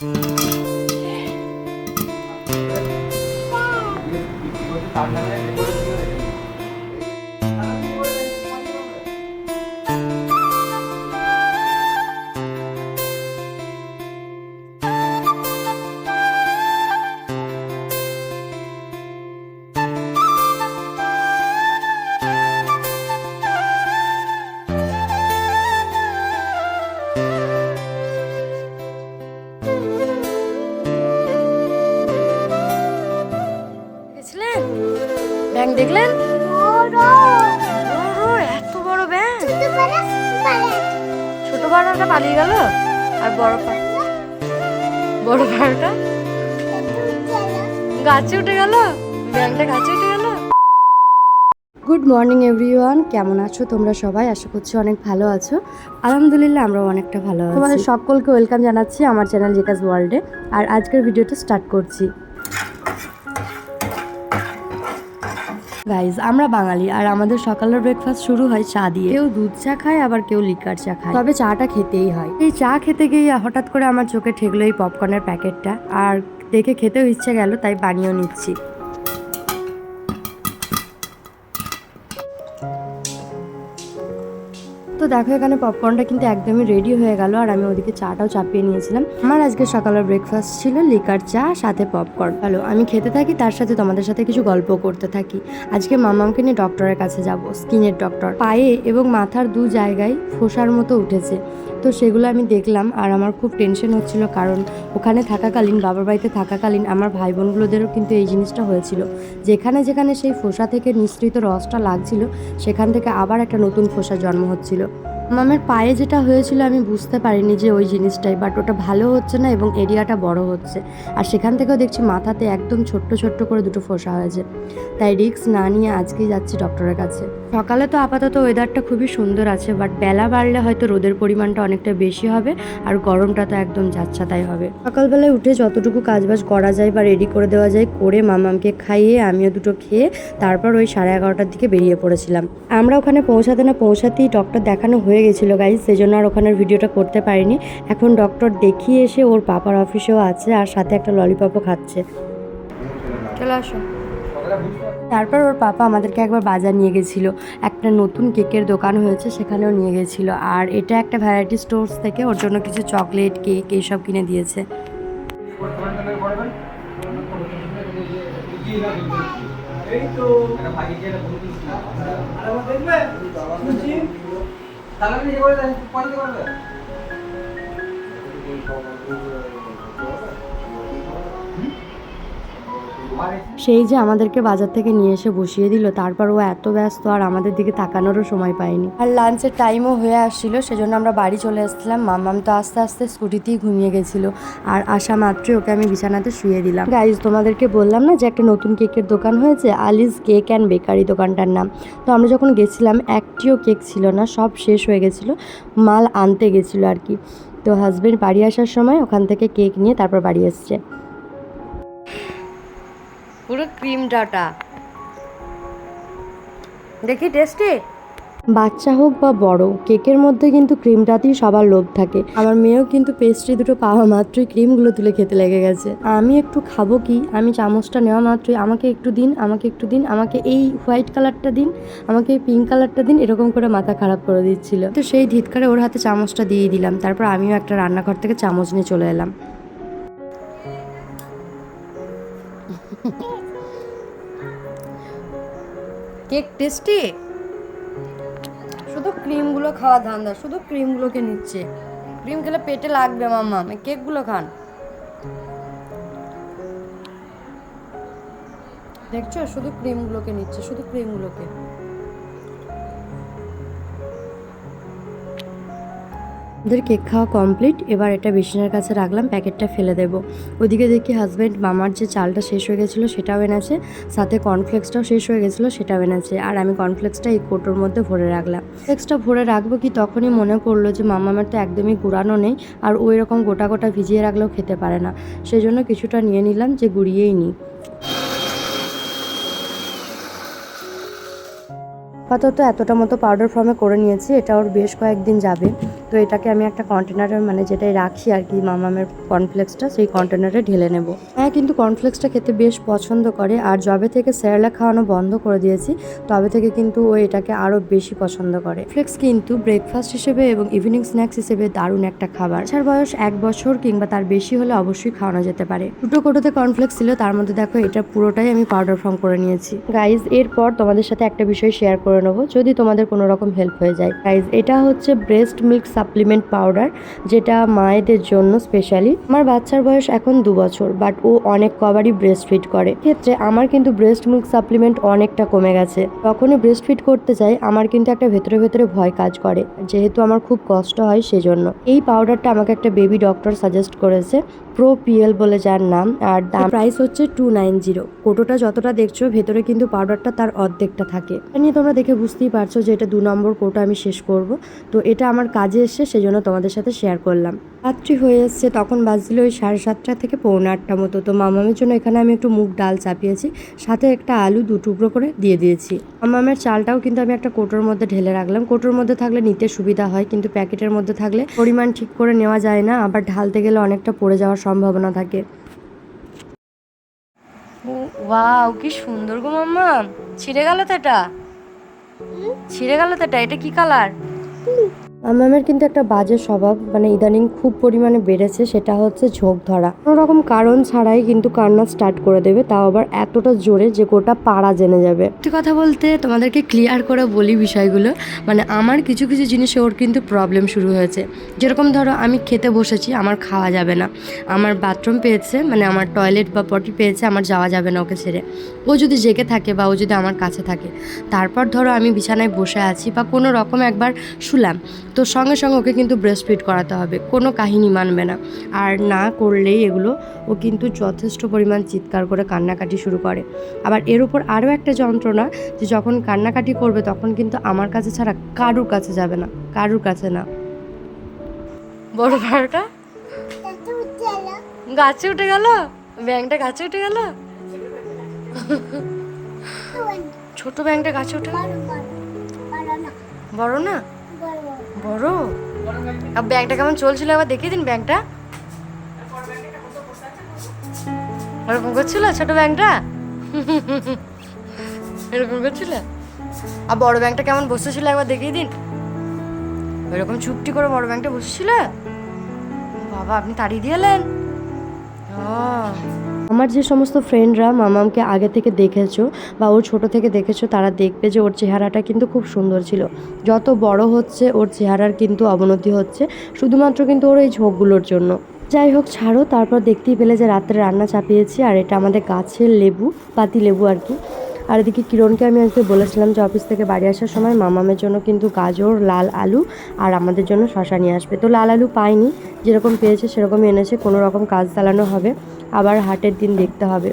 음. 이거 이거 다 나가야 돼. Bank দেখলেন? এত বড় ব্যাংক ছোট বারোটা পালিয়ে গেল? আর বড় পা- বড় বারোটা? গাছে উঠে গেল? ব্যাংকটা গাছে উঠে গেল? গুড মর্নিং এভরিওয়ান কেমন আছো তোমরা সবাই? আশা করছি অনেক ভালো আছো। আলহামদুলিল্লাহ আমরাও অনেকটা ভালো আছি। তোমাদের সকলকে ওয়েলকাম জানাচ্ছি আমার চ্যানেল জেকাস ওয়ার্ল্ডে আর আজকের ভিডিওটা স্টার্ট করছি। গাইজ আমরা বাঙালি আর আমাদের সকালের ব্রেকফাস্ট শুরু হয় চা দিয়ে। কেউ দুধ চা খায়, আবার কেউ লিকার চা খায়। তবে চাটা খেতেই হয়। এই চা খেতে গিয়ে হঠাৎ করে আমার চোখে ঠেকলো এই পপকর্নের প্যাকেটটা। আর দেখে খেতেও ইচ্ছে গেল, তাই বানিয়েও নিচ্ছি। দেখো, এখানে পপকর্নটা কিন্তু একদমই রেডি হয়ে গেল আর আমি ওদিকে চাটাও চাপিয়ে নিয়েছিলাম। আমার আজকে সকালের ব্রেকফাস্ট ছিল লিকার চা, সাথে পপকর্ন ভালো আমি খেতে থাকি, তার সাথে তোমাদের সাথে কিছু গল্প করতে থাকি। আজকে মামামকে নিয়ে ডক্টরের কাছে যাব স্কিনের ডক্টর পায়ে এবং মাথার দু জায়গায় ফোসার মতো উঠেছে। তো সেগুলো আমি দেখলাম আর আমার খুব টেনশন হচ্ছিল কারণ ওখানে থাকাকালীন, বাবার বাড়িতে থাকাকালীন আমার ভাই বোনগুলোদেরও কিন্তু এই জিনিসটা হয়েছিল। যেখানে যেখানে সেই ফোসা থেকে নিঃসৃত রসটা লাগছিল, সেখান থেকে আবার একটা নতুন ফোসা জন্ম হচ্ছিল। মামের পায়ে যেটা হয়েছিল আমি বুঝতে পারিনি যে ওই জিনিসটাই বাট ওটা ভালো হচ্ছে না এবং এরিয়াটা বড় হচ্ছে। আর সেখান থেকেও দেখছি মাথাতে একদম ছোট্ট ছোট্ট করে দুটো ফোসা হয়েছে। তাই রিস্ক না নিয়ে আজকেই যাচ্ছি ডক্টরের কাছে। সকালে তো আপাতত ওয়েদারটা খুবই সুন্দর আছে বাট বেলা বাড়লে হয়তো রোদের পরিমাণটা অনেকটা বেশি হবে আর গরমটা তো একদম যাচ্ছা তাই হবে। সকালবেলায় উঠে যতটুকু কাজবাজ করা যায় বা রেডি করে দেওয়া যায়, করে মামামকে খাইয়ে, আমিও দুটো খেয়ে তারপর ওই সাড়ে এগারোটার দিকে বেরিয়ে পড়েছিলাম। আমরা ওখানে পৌঁছাতে না পৌঁছাতেই ডক্টর দেখানো হয়ে গেছিল গাইজ সেজন্য আর ওখানের ভিডিওটা করতে পারিনি। এখন ডক্টর দেখিয়ে এসে ওর পাপার অফিসেও আছে আর সাথে একটা ললিপপও খাচ্ছে। চলে আসো। তারপর ওর পাপা আমাদেরকে একবার বাজার নিয়ে গেছিল। একটা নতুন কেকের দোকান হয়েছে, সেখানেও নিয়ে গেছিল। আর এটা একটা ভ্যারাইটি স্টোর্স থেকে ওর জন্য কিছু চকলেট কেক এইসব কিনে দিয়েছে। সেই যে আমাদেরকে বাজার থেকে নিয়ে এসে বসিয়ে দিল তারপর ও এত ব্যস্ত আর আমাদের দিকে তাকানোরও সময় পায়নি। আর লাঞ্চের টাইমও হয়ে আসছিল সেজন্য আমরা বাড়ি চলে এসেছিলাম। মামাম তো আস্তে আস্তে স্কুটিতেই ঘুমিয়ে গেছিল। আর আসা মাত্রই ওকে আমি বিছানাতে শুয়ে দিলাম। গাইজ তোমাদেরকে বললাম না যে একটা নতুন কেকের দোকান হয়েছে? আলিস কেক অ্যান্ড বেকারি দোকানটার নাম। তো আমরা যখন গেছিলাম একটিও কেক ছিল না সব শেষ হয়ে গেছিল। মাল আনতে গেছিল আর কি। তো হাজবেন্ড বাড়ি আসার সময় ওখান থেকে কেক নিয়ে তারপর বাড়ি এসছে। পুরো ক্রিম ডাটা। দেখি টেস্টি বাচ্চা হোক বা বড় কেকের মধ্যে কিন্তু ক্রিমটাতেই সবার লোভ থাকে। আমার মেয়েও কিন্তু পেস্ট্রি দুটো পাওয়া মাত্রই ক্রিমগুলো তুলে খেতে লেগে গেছে। আমি একটু খাব কি? আমি চামচটা নেওয়া মাত্রই। আমাকে একটু দিন আমাকে একটু দিন আমাকে এই হোয়াইট কালারটা দিন আমাকে এই পিঙ্ক কালারটা দিন এরকম করে মাথা খারাপ করে দিচ্ছিল। তো সেই ধিৎকারে ওর হাতে চামচটা দিয়ে দিলাম। তারপর আমিও একটা রান্নাঘর থেকে চামচ নিয়ে চলে এলাম। Cake tasty? শুধু ক্রিমগুলো খাওয়া ধান্দা, শুধু ক্রিমগুলোকে নিচ্ছে। ক্রিম খেলে পেটে লাগবে মাম্মা কেকগুলো খান। দেখছ? শুধু ক্রিমগুলোকে নিচ্ছে, শুধু ক্রিমগুলোকে। ওদের কেক খাওয়া কমপ্লিট, এবার এটা বেসিনের কাছে রাখলাম, প্যাকেটটা ফেলে দেব। ওদিকে দেখি হাজব্যান্ড মামার যে চালটা শেষ হয়ে গেছিল সেটাও এনেছে, সাথে কর্নফ্লেক্সটাও শেষ হয়ে গেছিল সেটাও এনেছে, আর আমি কর্নফ্লেক্সটা এই কোটোর মধ্যে ভরে রাখলাম। ফ্লেক্সটা ভরে রাখব কি তখনই মনে করল যে মামামের তো একদমই গুড়ানো নেই, আর ওই রকম গোটা গোটা ভিজিয়ে রাখলেও খেতে পারে না। সেই জন্য কিছুটা নিয়ে নিলাম যে গুড়িয়েই নিই। আপাতত এতটা মতো পাউডার ফর্মে করে নিয়েছি, এটা ওর বেশ কয়েকদিন যাবে। তো এটাকে আমি একটা কন্টেনারে মানে যেটাই রাখি আর কি মামামের কর্নফ্লেক্সটা সেই কন্টেনারে ঢেলে নেব। হ্যাঁ কিন্তু কর্নফ্লেক্সটা খেতে বেশ পছন্দ করে। আর যবে থেকে স্যারেলা খাওয়ানো বন্ধ করে দিয়েছি, তবে থেকে কিন্তু ও এটাকে আরও বেশি পছন্দ করে। ফ্লেক্স কিন্তু ব্রেকফাস্ট হিসেবে এবং ইভিনিং স্ন্যাক্স হিসেবে দারুণ একটা খাবার। বাচ্চার বয়স এক বছর কিংবা তার বেশি হলে অবশ্যই খাওয়ানো যেতে পারে। দুটো কোটোতে কর্নফ্লেক্স ছিল, তার মধ্যে দেখো এটা পুরোটাই আমি পাউডার ফর্ম করে নিয়েছি। গাইজ এরপর তোমাদের সাথে একটা বিষয় শেয়ার করে নেব, যদি তোমাদের কোনো রকম হেল্প হয়ে যায়। গাইজ এটা হচ্ছে ব্রেস্ট মিল্ক সাপ্লিমেন্ট পাউডার যেটা মায়েদের জন্য স্পেশালি আমার বাচ্চার বয়স এখন দু বছর বাট ও অনেক কবারই ব্রেস্ট ফিড করে। ক্ষেত্রে আমার কিন্তু ব্রেস্ট মিল্ক সাপ্লিমেন্ট অনেকটা কমে গেছে। তখনই ব্রেস্ট ফিড করতে যাই, আমার কিন্তু একটা ভেতরে ভেতরে ভয় কাজ করে। যেহেতু আমার খুব কষ্ট হয় সেজন্য। এই পাউডারটা আমাকে একটা বেবি ডক্টর সাজেস্ট করেছে প্রো পিএল বলে যার নাম, আর দাম প্রাইস হচ্ছে টু নাইন জিরো কোটোটা যতটা দেখছ, ভেতরে কিন্তু পাউডারটা তার অর্ধেকটা থাকে। নিয়ে তোমরা দেখে বুঝতেই পারছ যে এটা দু নম্বর কোটো আমি শেষ করব। তো এটা আমার কাজে এসে সেজন্য তোমাদের সাথে শেয়ার করলাম। রাত্রি হয়ে এসছে, তখন বাজছিল ওই সাড়ে সাতটা থেকে পৌনে আটটা মতো। তো মামামের জন্য এখানে আমি একটু মুগ ডাল চাপিয়েছি, সাথে একটা আলু দু টুকরো করে দিয়ে দিয়েছি। মামামের চালটাও কিন্তু আমি একটা কোটোর মধ্যে ঢেলে রাখলাম। কোটোর মধ্যে থাকলে নিতে সুবিধা হয়, কিন্তু প্যাকেটের মধ্যে থাকলে পরিমাণ ঠিক করে নেওয়া যায় না, আবার ঢালতে গেলে অনেকটা পড়ে যাওয়ার সম্ভাবনা থাকে। ওয়াও, কি সুন্দর গো মাম্মা। ছিঁড়ে গেল তো এটা? ছিঁড়ে গেল তো এটা কি কালার মামামের কিন্তু একটা বাজে স্বভাব মানে ইদানিং খুব পরিমাণে বেড়েছে, সেটা হচ্ছে ঝোঁক ধরা। কোনো রকম কারণ ছাড়াই কিন্তু কান্না স্টার্ট করে দেবে, তাও আবার এতটা জোরে যে গোটা পাড়া জেনে যাবে। সত্যি কথা বলতে তোমাদেরকে ক্লিয়ার করে বলি বিষয়গুলো মানে আমার কিছু কিছু জিনিসে ওর কিন্তু প্রবলেম শুরু হয়েছে। যেরকম ধরো, আমি খেতে বসেছি, আমার খাওয়া যাবে না। আমার বাথরুম পেয়েছে মানে আমার টয়লেট বা পটি পেয়েছে, আমার যাওয়া যাবে না ওকে ছেড়ে। ও যদি জেগে থাকে বা ও যদি আমার কাছে থাকে, তারপর ধরো আমি বিছানায় বসে আছি বা কোনো রকম একবার শুলাম তো সঙ্গে সঙ্গে ওকে কিন্তু ব্রেস্ট ফিড করাতে হবে। কোনো কাহিনী মানবে না। আর না করলেই এগুলো ও কিন্তু যথেষ্ট পরিমাণ চিৎকার করে কান্নাকাটি শুরু করে। আবার এর উপর আরও একটা যন্ত্রণা যে যখন কান্নাকাটি করবে তখন কিন্তু আমার কাছে ছাড়া কারুর কাছে যাবে না। কারুর কাছে না। বড় ভাড়াটা? গাছে উঠে গেল। ব্যাংকটা গাছে উঠে গেল? ছোট ব্যাংকটা গাছে উঠে গেল? বড় না? বড়? আর ব্যাংকটা কেমন চলছিল আবার দেখিয়ে দিন ব্যাংকটা। ওরকম করছিল ছোট ব্যাংকটা? এরকম করছিল আর বড় ব্যাংকটা কেমন বসেছিল একবার দেখিয়ে দিন। ওইরকম চুপটি করে বড় ব্যাংকটা বসেছিল? বাবা, আপনি তাড়িয়ে দিয়ে এলেন? আমার যে সমস্ত ফ্রেন্ডরা মামামকে আগে থেকে দেখেছ বা ওর ছোট থেকে দেখেছ, তারা দেখবে যে ওর চেহারাটা কিন্তু খুব সুন্দর ছিল। যত বড় হচ্ছে, ওর চেহারার কিন্তু অবনতি হচ্ছে, শুধুমাত্র কিন্তু ওর এই ঝোঁকগুলোর জন্য। যাই হোক, ছাড়ো, তারপর দেখতেই পেলে যে রাত্রে রান্না চাপিয়েছি, আর এটা আমাদের গাছের লেবু, পাতি লেবু আর কি। আর এদিকে কিরণকে আমি আজকে বলেছিলাম যে অফিস থেকে বাড়ি আসার সময় মামামের জন্য কিন্তু গাজর, লাল আলু আর আমাদের জন্য শশা নিয়ে আসবে। তো লাল আলু পাইনি, যেরকম পেয়েছে সেরকমই এনেছে, কোনো রকম কাজ চালানো হবে। আবার হাটের দিন দেখতে হবে।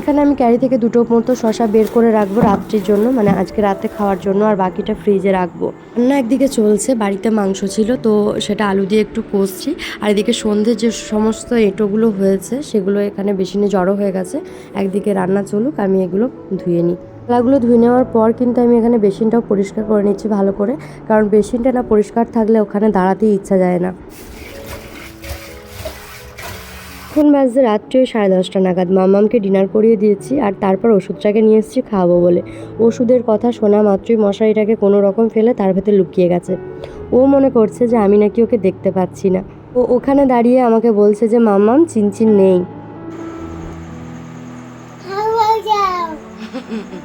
এখানে আমি ক্যারি থেকে দুটো মতো শশা বের করে রাখব রাত্রির জন্য মানে আজকে রাতে খাওয়ার জন্য, আর বাকিটা ফ্রিজে রাখব। রান্না একদিকে চলছে, বাড়িতে মাংস ছিল, তো সেটা আলু দিয়ে একটু কষছি, আর এদিকে সন্ধে যে সমস্ত এঁটোগুলো হয়েছে, সেগুলো এখানে বেসিনে জড়ো হয়ে গেছে। একদিকে রান্না চলুক, আমি এগুলো ধুয়ে নিই। থালাগুলো ধুয়ে নেওয়ার পর কিন্তু আমি এখানে বেসিনটাও পরিষ্কার করে নিচ্ছি ভালো করে, কারণ বেসিনটা না পরিষ্কার থাকলে ওখানে দাঁড়াতেই ইচ্ছা যায় না। এখন বাজে রাত্রি সাড়ে দশটা নাগাদ। মামামকে ডিনার করিয়ে দিয়েছি আর তারপর ওষুধটাকে নিয়ে এসেছি খাওয়াবো বলে। ওষুধের কথা শোনা মাত্রই মশারিটাকে কোনো রকম ফেলে তার ভেতর লুকিয়ে গেছে। ও মনে করছে যে আমি নাকি ওকে দেখতে পাচ্ছি না। ও ওখানে দাঁড়িয়ে আমাকে বলছে যে মাম্মাম চিনচিন নেই।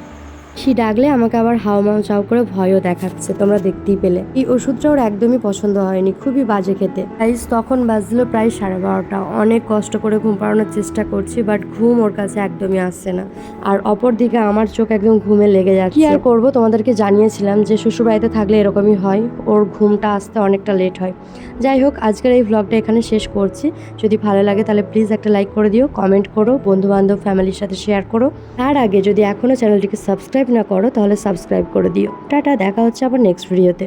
সে ডাকলে আমাকে আবার হাও মাও চাও করে ভয়ও দেখাচ্ছে, তোমরা দেখতেই পেলে। এই ওষুধটা ওর একদমই পছন্দ হয়নি, খুবই বাজে খেতে। গাইজ তখন বাজলো প্রায় সাড়ে বারোটা। অনেক কষ্ট করে ঘুম পাড়ানোর চেষ্টা করছি বাট ঘুম ওর কাছে একদমই আসছে না। আর অপর দিকে আমার চোখ একদম ঘুমে লেগে যাচ্ছে। কি আর করব? তোমাদেরকে জানিয়েছিলাম যে শ্বশুর বাড়িতে থাকলে এরকমই হয়, ওর ঘুমটা আসতে অনেকটা লেট হয়। যাই হোক, আজকের এই ভ্লগটা এখানে শেষ করছি। যদি ভালো লাগে তাহলে প্লিজ একটা লাইক করে দিও কমেন্ট করো বন্ধু বান্ধব ফ্যামিলির সাথে শেয়ার করো। তার আগে যদি এখনও চ্যানেলটিকে সাবস্ক্রাইব না করো তাহলে সাবস্ক্রাইব করে দিও। টাটা দেখা হচ্ছে আবার নেক্সট ভিডিওতে